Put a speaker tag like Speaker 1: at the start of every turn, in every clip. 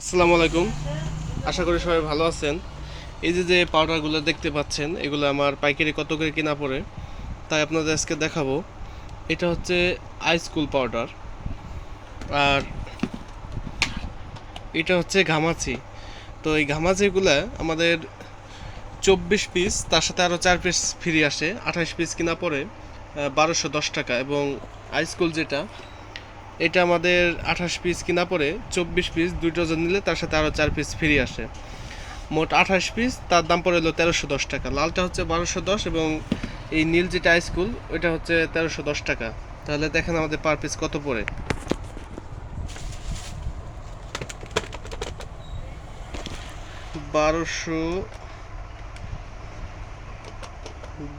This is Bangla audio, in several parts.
Speaker 1: আসসালামু আলাইকুম। আশা করি সবাই ভালো আছেন। এই যে যে পাউডারগুলো দেখতে পাচ্ছেন, এগুলো আমার পাইকারি কত করে কিনা পড়ে, তাই আপনাদের আজকে দেখাবো। এটা হচ্ছে আইসকুল পাউডার আর এটা হচ্ছে ঘামাচি। তো এই ঘামাচিগুলো আমাদের চব্বিশ পিস তার সাথে আরও চার পিস ফ্রি আসে। আঠাশ পিস কিনা পড়ে বারোশো দশ টাকা। এবং আইসকুল যেটা এটা আমাদের আঠাশ পিস কিনা পরে চব্বিশ পিস দুই ডজন নিলে তার সাথে আরও চার পিস ফ্রি আসে। মোট আঠাশ পিস তার দাম পড়ে হলো তেরোশো দশ টাকা। লালটা হচ্ছে বারোশো দশ এবং এই নীল যেটা স্কুল ওইটা হচ্ছে তেরোশো দশ টাকা। তাহলে দেখেন আমাদের পার পিস কত পড়ে। বারোশো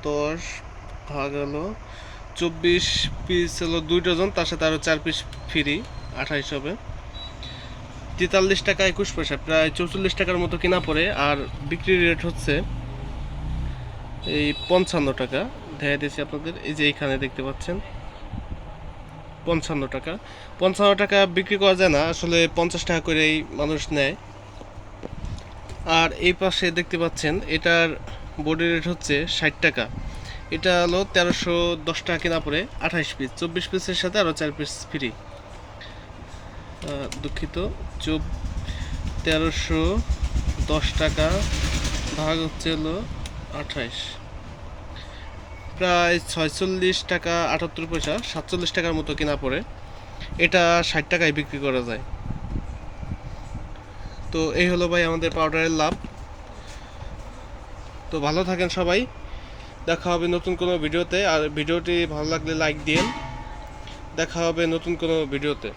Speaker 1: দশ ভাগ হলো চব্বিশ পিস হলো দুই ডজন তার সাথে আরও চার পিস ফ্রি আঠাইশ হবে। তেতাল্লিশ টাকা একুশ পয়সা, প্রায় চৌচল্লিশ টাকার মতো কেনা পড়ে। আর বিক্রি রেট হচ্ছে এই পঞ্চান্ন টাকা। দেখা দিয়েছি আপনাদের, এই যে এইখানে দেখতে পাচ্ছেন। পঞ্চান্ন টাকা। পঞ্চান্ন টাকা বিক্রি করা যায় না, আসলে পঞ্চাশ টাকা করেই মানুষ নেয়। আর এই পাশে দেখতে পাচ্ছেন, এটার বডি রেট হচ্ছে ষাট টাকা। এটা হলো তেরোশো দশ টাকা কেনা পড়ে আঠাইশ পিস চব্বিশ পিসের সাথে আরও চার পিস ফ্রি দুঃখিত, চব তেরোশো দশ টাকা, ভাগ হচ্ছে হলো আঠাইশ। প্রায় ছয়চল্লিশ টাকা আটাত্তর পয়সা, সাতচল্লিশ টাকার মতো কেনা পড়ে এটা ষাট টাকায় বিক্রি করা যায়। তো এই হলো ভাই আমাদের পাউডারের লাভ। তো ভালো থাকেন সবাই। দেখা হবে নতুন কোনো ভিডিওতে। আর ভিডিওটি ভালো লাগলে লাইক দিন দেখা হবে নতুন কোনো ভিডিওতে।